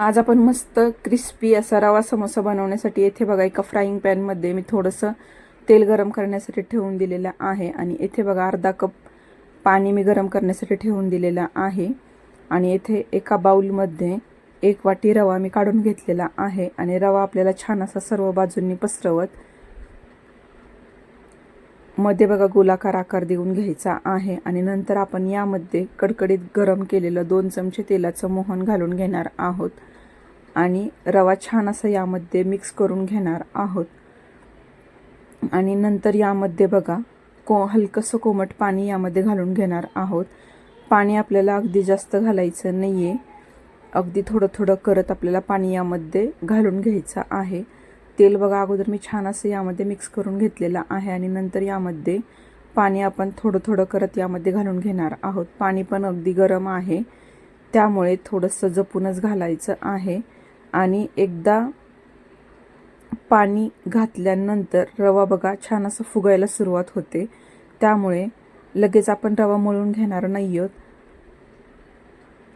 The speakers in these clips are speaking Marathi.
आज आपण मस्त क्रिस्पी असा रवा समोसा बनवण्यासाठी येथे बघा एका फ्राईंग पॅनमध्ये मी थोडंसं तेल गरम करण्यासाठी ठेवून दिलेलं आहे. आणि येथे बघा अर्धा कप पाणी मी गरम करण्यासाठी ठेवून दिलेलं आहे. आणि येथे एका बाऊलमध्ये एक वाटी रवा मी काढून घेतलेला आहे. आणि रवा आपल्याला छान असा सर्व बाजूंनी पसरवत मध्ये बघा गोलाकार आकार देऊन घ्यायचा आहे. आणि नंतर आपण यामध्ये कडकडीत गरम केलेलं दोन चमचे तेलाचं मोहन घालून घेणार आहोत. आणि रवा छान असा यामध्ये मिक्स करून घेणार आहोत. आणि नंतर यामध्ये बघा को हलकंसं कोमट पाणी यामध्ये घालून घेणार आहोत. पाणी आपल्याला अगदी जास्त घालायचं नाही आहे अगदी थोडं थोडं करत आपल्याला पाणी यामध्ये घालून घ्यायचं आहे. तेल बघा अगोदर मी छान असं यामध्ये मिक्स करून घेतलेलं आहे आणि नंतर यामध्ये पाणी आपण थोडं थोडं करत यामध्ये घालून घेणार आहोत. पाणी पण अगदी गरम आहे. त्यामुळे थोडंसं जपूनच घालायचं आहे. आणि एकदा पाणी घातल्यानंतर रवा बघा छान असं फुगायला सुरुवात होते. त्यामुळे लगेच आपण रवा मळून घेणार नाही आहोत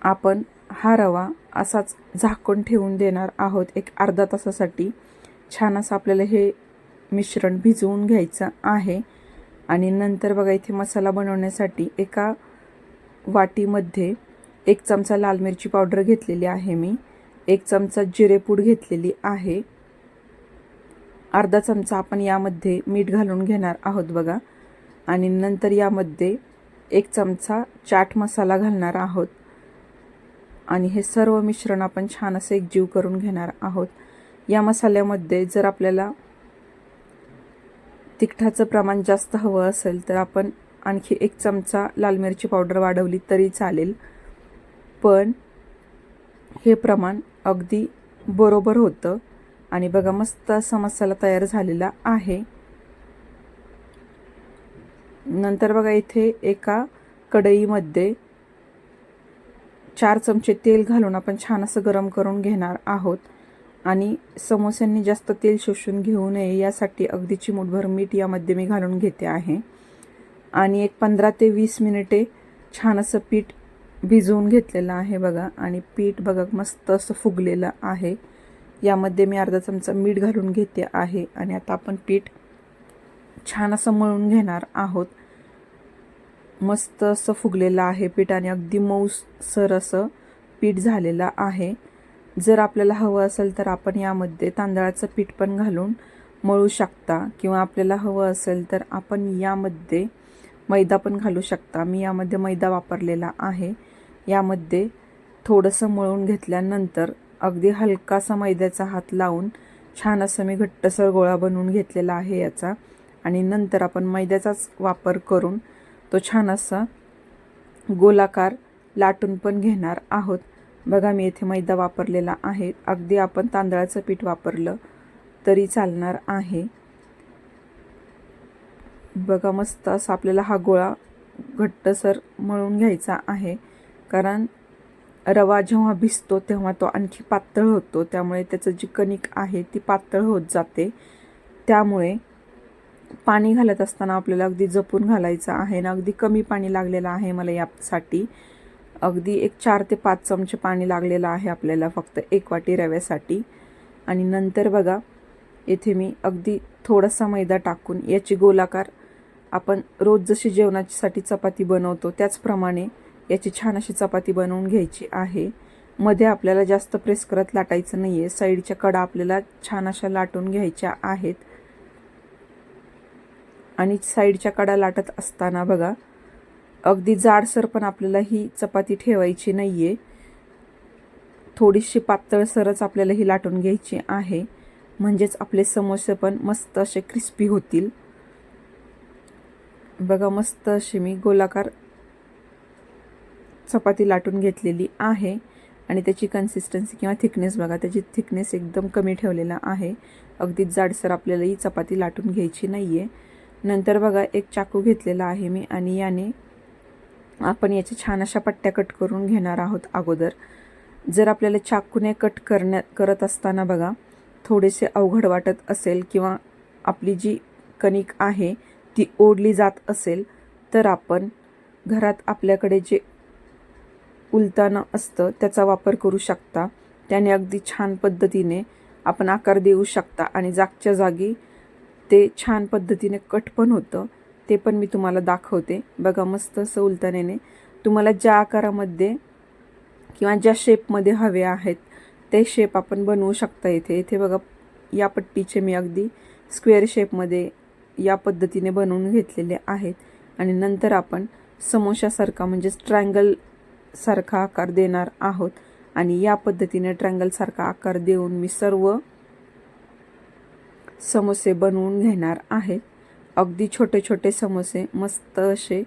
आपण हा रवा असाच झाकून ठेवून देणार आहोत एक अर्धा तासासाठी. छान असं आपल्याला हे मिश्रण भिजवून घ्यायचं आहे. आणि नंतर बघा इथे मसाला बनवण्यासाठी एका वाटीमध्ये एक चमचा लाल मिरची पावडर घेतलेली आहे मी. एक चमचा जिरेपूड घेतलेली आहे. अर्धा चमचा आपण यामध्ये मीठ घालून घेणार आहोत बघा. आणि नंतर यामध्ये एक चमचा चाट मसाला घालणार आहोत. आणि हे सर्व मिश्रण आपण छान असं एकजीव करून घेणार आहोत. या मसाल्यामध्ये जर आपल्याला तिखटाचं प्रमाण जास्त हवं असेल तर आपण आणखी एक चमचा लाल मिरची पावडर वाढवली तरी चालेल. पण हे प्रमाण अगदी बरोबर होतं. आणि बघा मस्त असा मसाला तयार झालेला आहे. नंतर बघा इथे एका कढईमध्ये चार चमचे तेल घालून आपण छान असं गरम करून घेणार आहोत. आणि समोस्यांनी जास्त तेल शोषून घेऊ नये यासाठी अगदी चिमूटभर मीठ यामध्ये मी घालून घेते आहे. आणि एक पंधरा ते वीस मिनिटे छान असं पीठ भिजवून घेतलेलं आहे बघा. आणि पीठ बघा मस्त असं फुगलेलं आहे. यामध्ये मी अर्धा चमचा मीठ घालून घेते आहे. आणि आता आपण पीठ छान असं मळून घेणार आहोत. मस्त असं फुगलेलं आहे पीठ आणि अगदी मऊसर असं पीठ झालेलं आहे. जर आपल्याला हवं असेल तर आपण यामध्ये तांदळाचं पीठ पण घालून मळू शकता. किंवा आपल्याला हवं असेल तर आपण यामध्ये मैदा पण घालू शकता. मी यामध्ये मैदा वापरलेला आहे. यामध्ये थोडंसं मळून घेतल्यानंतर अगदी हलकासा मैद्याचा हात लावून छान असं मी घट्टसर गोळा बनवून घेतलेला आहे याचा. आणि नंतर आपण मैद्याचाच वापर करून तो छान असा गोलाकार लाटून पण घेणार आहोत. बघा मी येथे मैदा वापरलेला आहे. अगदी आपण तांदळाचं पीठ वापरलं तरी चालणार आहे. बघा मस्त असा आपल्याला हा गोळा घट्टसर मळून घ्यायचा आहे. कारण रवा जेव्हा भिजतो तेव्हा तो आणखी पातळ होतो. त्यामुळे त्याचं जी कणिक आहे ती पातळ होत जाते. त्यामुळे पाणी घालत असताना आपल्याला अगदी जपून घालायचं आहे ना अगदी कमी पाणी लागलेलं आहे मला यासाठी. अगदी एक चार ते पाच चमचे पाणी लागलेलं आहे आपल्याला फक्त एक वाटी रव्यासाठी. आणि नंतर बघा येथे मी अगदी थोडासा मैदा टाकून याची गोलाकार आपण रोज जशी जेवणासाठी चपाती बनवतो त्याचप्रमाणे याची छान अशी चपाती बनवून घ्यायची आहे. मध्ये आपल्याला जास्त प्रेस करत लाटायचं नाही आहे साईडच्या कडा आपल्याला छान अशा लाटून घ्यायच्या आहेत. आणि साईडच्या कडा लाटत असताना बघा अगदी जाडसर पण आपल्याला ही चपाती ठेवायची नाही आहे थोडीशी पातळसरच आपल्याला ही लाटून घ्यायची आहे. म्हणजेच आपले समोसे पण मस्त असे क्रिस्पी होतील. बघा मस्त अशी मी गोलाकार चपाती लाटून घेतलेली आहे आणि त्याची कन्सिस्टन्सी किंवा थिकनेस बघा त्याची थिकनेस एकदम कमी ठेवलेला आहे. अगदी जाडसर आपल्याला ही चपाती लाटून घ्यायची नाही आहे नंतर बघा एक चाकू घेतलेला आहे मी आणि याने आपण याच्या छान अशा पट्ट्या कट करून घेणार आहोत अगोदर. जर आपल्याला चाकूने कट करण्यात करत असताना बघा थोडेसे अवघड वाटत असेल किंवा आपली जी कणिक आहे ती ओढली जात असेल तर आपण घरात आपल्याकडे जे उलतानं असतं त्याचा वापर करू शकता. त्याने अगदी छान पद्धतीने आपण आकार देऊ शकता आणि जागच्या जागी ते छान पद्धतीने कट पण होतं. ते पण मी तुम्हाला दाखवते. बघा मस्त असं उलतानेने तुम्हाला ज्या आकारामध्ये किंवा ज्या शेपमध्ये हवे आहेत ते शेप आपण बनवू शकता इथे. इथे बघा या पट्टीचे मी अगदी स्क्वेअर शेपमध्ये या पद्धतीने बनवून घेतलेले आहेत. आणि नंतर आपण समोशासारखा म्हणजेच ट्रँगल सारखा आकार देणार आहोत. आणि या पद्धतीने ट्रँगलसारखा आकार देऊन मी सर्व समोसे बनवून घेणार आहे. अगदी छोटे छोटे समोसे मस्त असे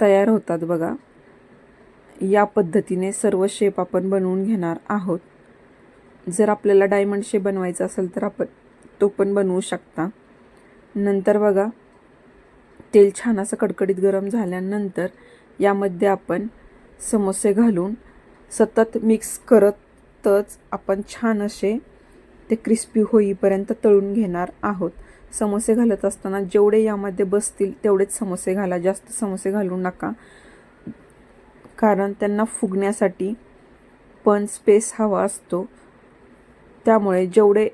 तयार होतात बघा. या पद्धतीने सर्व शेप आपण बनवून घेणार आहोत. जर आपल्याला डायमंड शेप बनवायचा असेल तर आपण तो पण बनवू शकता. नंतर बघा तेल छान असं कडकडीत गरम झाल्यानंतर यामध्ये आपण समोसे घालून सतत मिक्स करतच आपण छान असे ते क्रिस्पी होईपर्यंत तळून घेणार आहोत. समोसे घालत असताना जेवढे यामध्ये बसतील तेवढेच समोसे घाला. जास्त समोसे घालू नका. कारण त्यांना फुगण्यासाठी पण स्पेस हवा असतो. त्यामुळे जेवढे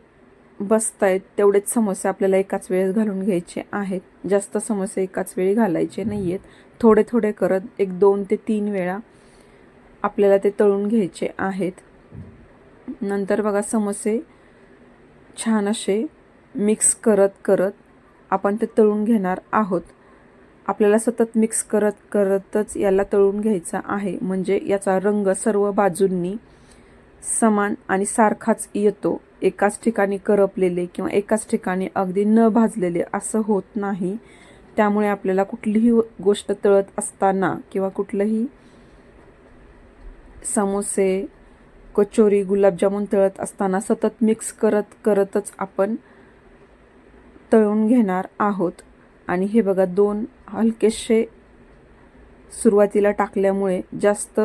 बसत आहेत तेवढेच समोसे आपल्याला एकाच वेळेस घालून घ्यायचे आहेत. जास्त समोसे एकाच वेळी घालायचे नाही आहेत थोडे थोडे करत एक दोन ते तीन वेळा आपल्याला ते तळून घ्यायचे आहेत. नंतर बघा समोसे छान असे मिक्स करत करत आपण ते तळून घेणार आहोत. आपल्याला सतत मिक्स करत करतच याला तळून घ्यायचा आहे. म्हणजे याचा रंग सर्व बाजूंनी समान आणि सारखाच येतो. एकाच ठिकाणी करपलेले किंवा एकाच ठिकाणी अगदी न भाजलेले असं होत नाही. त्यामुळे आपल्याला कुठलीही गोष्ट तळत असताना किंवा कुठलंही समोसे कचोरी गुलाबजामुन तळत असताना सतत मिक्स करत करतच आपण तळून घेणार आहोत. आणि हे बघा दोन हलकेसे सुरुवातीला टाकल्यामुळे जास्त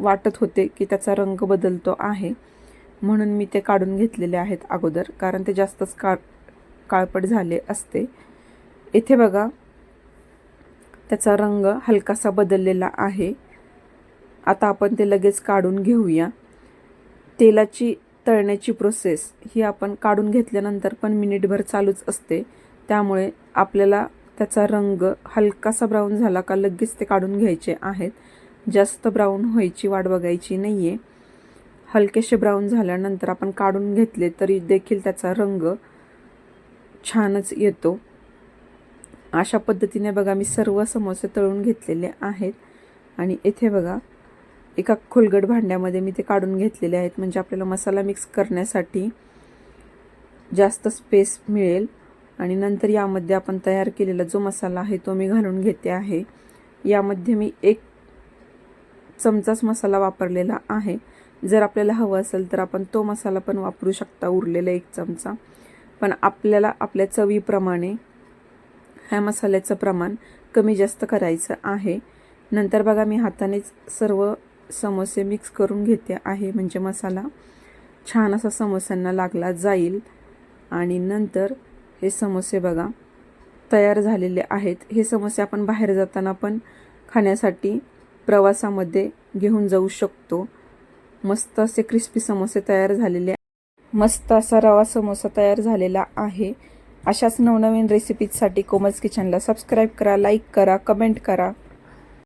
वाटत होते की त्याचा रंग बदलतो आहे. म्हणून मी ते काढून घेतलेले आहेत अगोदर कारण ते जास्तच काळ काळपट झाले असते. इथे बघा त्याचा रंग हलकासा बदललेला आहे. आता आपण ते लगेच काढून घेऊया. तेलाची तळण्याची प्रोसेस ही आपण काढून घेतल्यानंतर पण मिनिटभर चालूच असते. त्यामुळे आपल्याला त्याचा रंग हलकासा ब्राऊन झाला का लगेच ते काढून घ्यायचे आहेत. जास्त ब्राऊन व्हायची वाट बघायची नाही आहे हलकेसे ब्राऊन झाल्यानंतर आपण काढून घेतले तरी देखील त्याचा रंग छानच येतो. अशा पद्धतीने बघा मी सर्व समोसे तळून घेतलेले आहेत. आणि इथे बघा एका खोलगट भांड्यामध्ये मी ते काढून घेतलेले आहेत. म्हणजे आपल्याला मसाला मिक्स करण्यासाठी जास्त स्पेस मिळेल. आणि नंतर यामध्ये आपण तयार केलेला जो मसाला आहे तो मी घालून घेते आहे. यामध्ये मी एक चमचाच मसाला वापरलेला आहे. जर आपल्याला हवं असेल तर आपण तो मसाला पण वापरू शकता उरलेला एक चमचा. पण आपल्याला आपल्या चवीप्रमाणे ह्या मसाल्याचं प्रमाण कमी जास्त करायचं आहे. नंतर बघा मी हातानेच सर्व समोसे मिक्स करून घेते आहे. म्हणजे मसाला छान असा समोस्यांना लागला जाईल. आणि नंतर हे समोसे बघा तयार झालेले आहेत. हे समोसे आपण बाहेर जाताना पण खाण्यासाठी प्रवासामध्ये घेऊन जाऊ शकतो. मस्त असे क्रिस्पी समोसे तयार झालेले मस्त असा रवा समोसा तयार झालेला आहे. अशाच नवनवीन रेसिपीजसाठी कोमल्स किचनला सबस्क्राईब करा लाईक करा कमेंट करा.